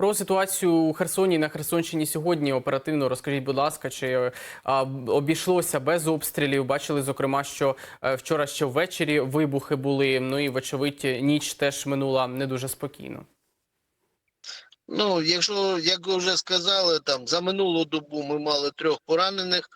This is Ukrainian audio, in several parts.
Про ситуацію у Херсоні на Херсонщині сьогодні оперативно розкажіть, будь ласка, чи а, обійшлося без обстрілів? Бачили, зокрема, що е, вчора ще ввечері вибухи були. Ну і вочевидь, ніч теж минула не дуже спокійно. Ну, якщо, як ви вже сказали, там за минулу добу ми мали трьох поранених,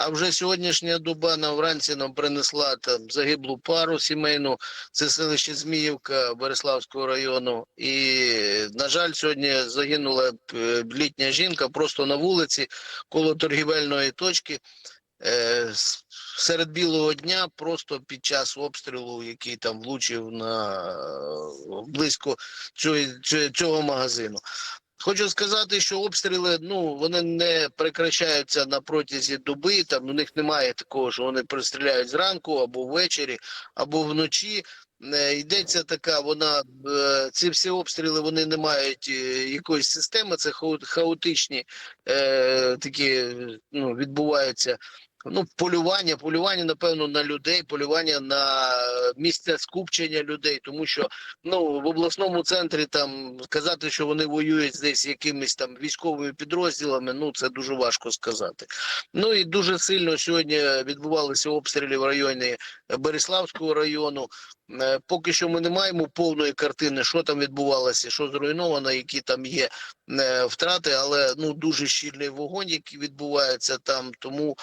а вже сьогоднішня доба нам вранці нам принесла там загиблу пару сімейну. Це селище Зміївка Береславського району. І, на жаль, сьогодні загинула е, літня жінка просто на вулиці коло торгівельної точки. Е, серед білого дня, просто під час обстрілу, який там влучив на е, близько цього магазину. Хочу сказати, що обстріли ну вони не прекращаються на протязі доби. Там у них немає такого, що вони пристріляють зранку або ввечері, або вночі. Е, Йдеться така, вона е, ці всі обстріли вони не мають е, якоїсь системи. Це хао- хаотичні е, такі ну, відбуваються. Ну, полювання, полювання, напевно, на людей, полювання на місця скупчення людей, тому що ну в обласному центрі там сказати, що вони воюють десь якимись там військовими підрозділами. Ну це дуже важко сказати. Ну і дуже сильно сьогодні відбувалися обстріли в районі Береславського району. Е, Поки що ми не маємо повної картини, що там відбувалося, що зруйновано, які там є е, втрати, але ну дуже щільний вогонь, який відбувається там. Тому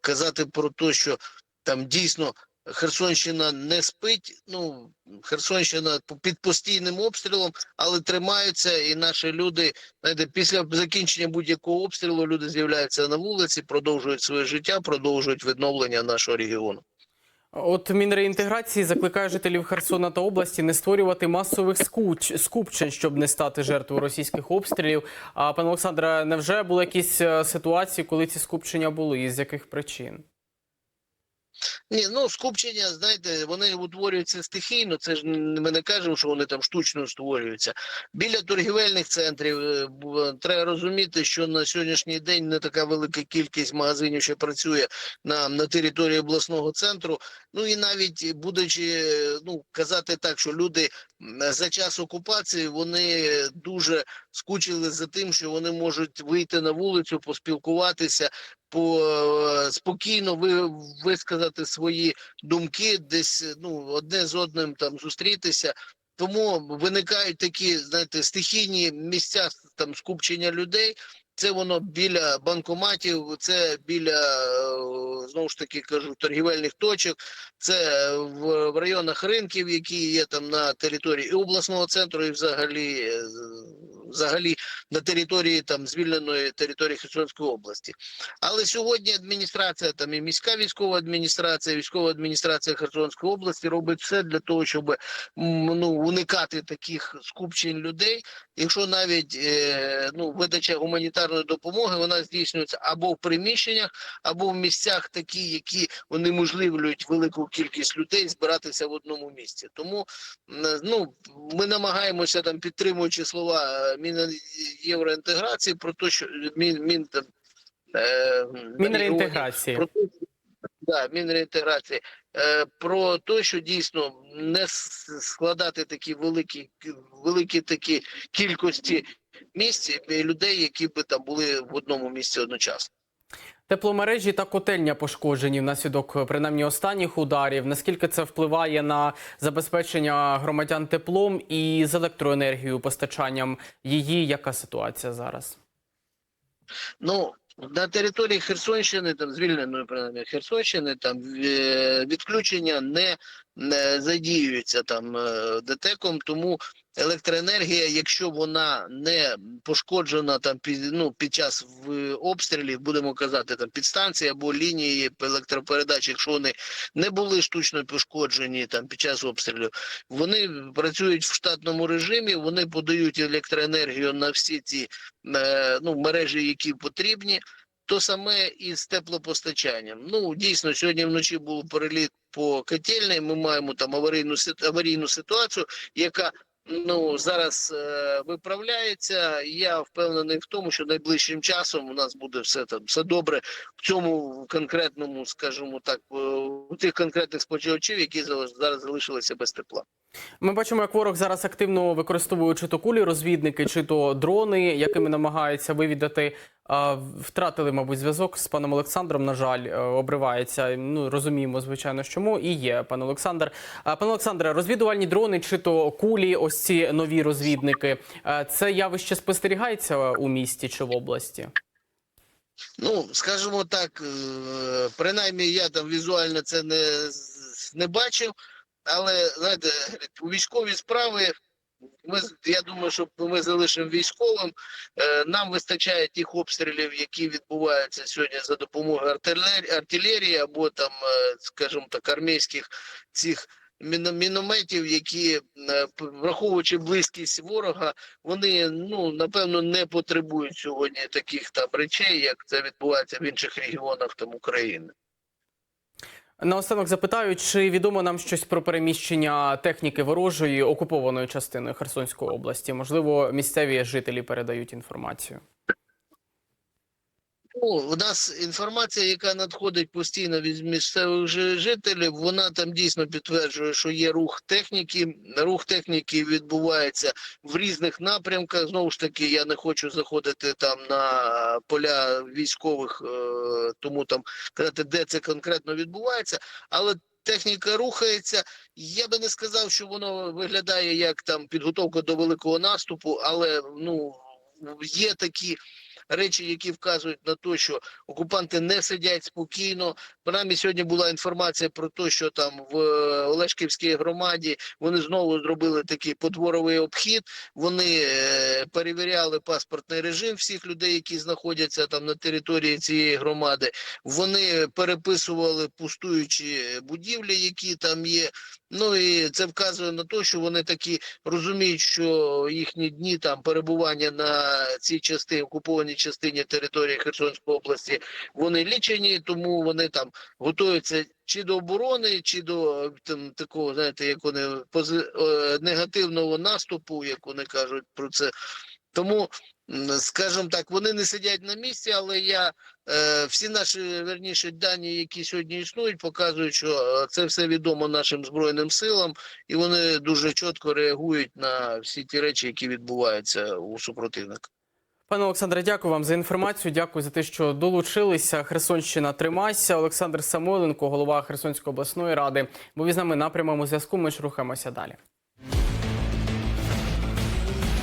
казати про те, що там дійсно Херсонщина не спить. Ну Херсонщина під постійним обстрілом, але тримаються, і наші люди знаєте, після закінчення будь-якого обстрілу люди з'являються на вулиці, продовжують своє життя, продовжують відновлення нашого регіону. От Мінреінтеграції закликає жителів Херсона та області не створювати масових скуч, скупчень, щоб не стати жертвою російських обстрілів. А пане Олександре, невже були якісь е, ситуації, коли ці скупчення були і з яких причин? Ні, ну скупчення, знаєте, вони утворюються стихійно. Це ж ми не кажемо, що вони там штучно створюються. Біля торгівельних центрів е, треба розуміти, що на сьогоднішній день не така велика кількість магазинів ще працює на, на території обласного центру. Ну і навіть будучи, е, ну казати так, що люди за час окупації вони дуже скучили за тим, що вони можуть вийти на вулицю, поспілкуватися, по е, спокійно ви висказати свої думки, десь ну одне з одним там зустрітися. Тому виникають такі, знаєте, стихійні місця там скупчення людей. Це воно біля банкоматів, це біля е, знову ж таки кажу торгівельних точок, це в, в районах ринків, які є там на території і обласного центру, і взагалі, е, взагалі на території там звільненої території Херсонської області. Але сьогодні адміністрація, там і міська військова адміністрація, військова адміністрація Херсонської області робить все для того, щоб ну, уникати таких скупчень людей. Якщо навіть е, ну, видача гуманітарної допомоги, вона здійснюється або в приміщеннях, або в місцях такі, які унеможливлюють велику кількість людей збиратися в одному місці. Тому ну, ми намагаємося там підтримуючи слова е, Мінєвроінтеграції про те, що мін, мін там, е, Мінреінтеграції. про те, да, Мінреінтеграції, е, про те, що дійсно не складати такі великі, великі такі кількості місць людей, які би там були в одному місці одночасно. Тепломережі та котельня пошкоджені внаслідок принаймні останніх ударів. Наскільки це впливає на забезпечення громадян теплом і з електроенергією, постачанням її? Яка ситуація зараз? Ну, на території Херсонщини, там звільненої принаймні Херсонщини, там е, відключення не, задіюється там е, ДТЕКом, тому електроенергія, якщо вона не пошкоджена там під, ну, під час обстрілів, будемо казати, там підстанції або лінії електропередач, якщо вони не були штучно пошкоджені там під час обстрілів, вони працюють в штатному режимі, вони подають електроенергію на всі ці е, ну, мережі, які потрібні. То саме і з теплопостачанням. Ну дійсно, сьогодні вночі був переліт по котельні. Ми маємо там аварійну аварійну ситуацію, яка ну зараз е, виправляється. Я впевнений в тому, що найближчим часом у нас буде все там все добре в цьому конкретному, скажімо так, е, у тих конкретних споживачів, які зараз зараз залишилися без тепла. Ми бачимо, як ворог зараз активно використовує чи то кулі розвідники, чи то дрони, якими намагається вивідати. Втратили, мабуть, зв'язок з паном Олександром. На жаль, е, обривається. Ну розуміємо, звичайно, чому і є пан Олександр. Пане Олександре, розвідувальні дрони чи то кулі, ось ці нові розвідники. е, Це явище спостерігається у місті чи в області? Ну, скажімо так, е, принаймні я там візуально це не, не бачив, але знаєте, у військові справи. Ми я думаю, що ми залишимо військовим. Е, Нам вистачає тих обстрілів, які відбуваються сьогодні за допомогою артилерії, або там, е, скажімо так, армійських цих міно- мінометів, які, е, враховуючи близькість ворога, вони ну напевно не потребують сьогодні таких там речей, як це відбувається в інших регіонах там України. Наостанок запитаю, чи відомо нам щось про переміщення техніки ворожої окупованої частини Херсонської області? Можливо, місцеві жителі передають інформацію. Ну, у нас інформація, яка надходить постійно від місцевих жителів, вона там дійсно підтверджує, що є рух техніки. Рух техніки відбувається в різних напрямках. Знову ж таки, я не хочу заходити там на поля військових, е, тому там казати, де це конкретно відбувається, але. Техніка рухається. Я би не сказав, що воно виглядає як там підготовка до великого наступу, але ну є такі речі, які вказують на те, що окупанти не сидять спокійно. Принаймні сьогодні була інформація про те, що там в е, Олешківській громаді вони знову зробили такий подворовий обхід. Вони е, перевіряли паспортний режим всіх людей, які знаходяться там на території цієї громади. Вони переписували пустуючі будівлі, які там є. Ну і це вказує на те, що вони такі розуміють, що їхні дні там перебування на цій частині окупованій частині території Херсонської області вони лічені, тому вони там готуються чи до оборони, чи до е, там такого, знаєте, як вони пози... е, негативного наступу, як вони кажуть про це. Тому, скажімо так, вони не сидять на місці, але я е, всі наші верніше дані, які сьогодні існують, показують, що е, це все відомо нашим збройним силам, і вони дуже чітко реагують на всі ті речі, які відбуваються у супротивника. Пане Олександре, дякую вам за інформацію. Дякую за те, що долучилися. Херсонщина тримайся. Олександр Самойленко, голова Херсонської обласної ради. Був із нами на прямому зв'язку. Ми ж рухаємося далі.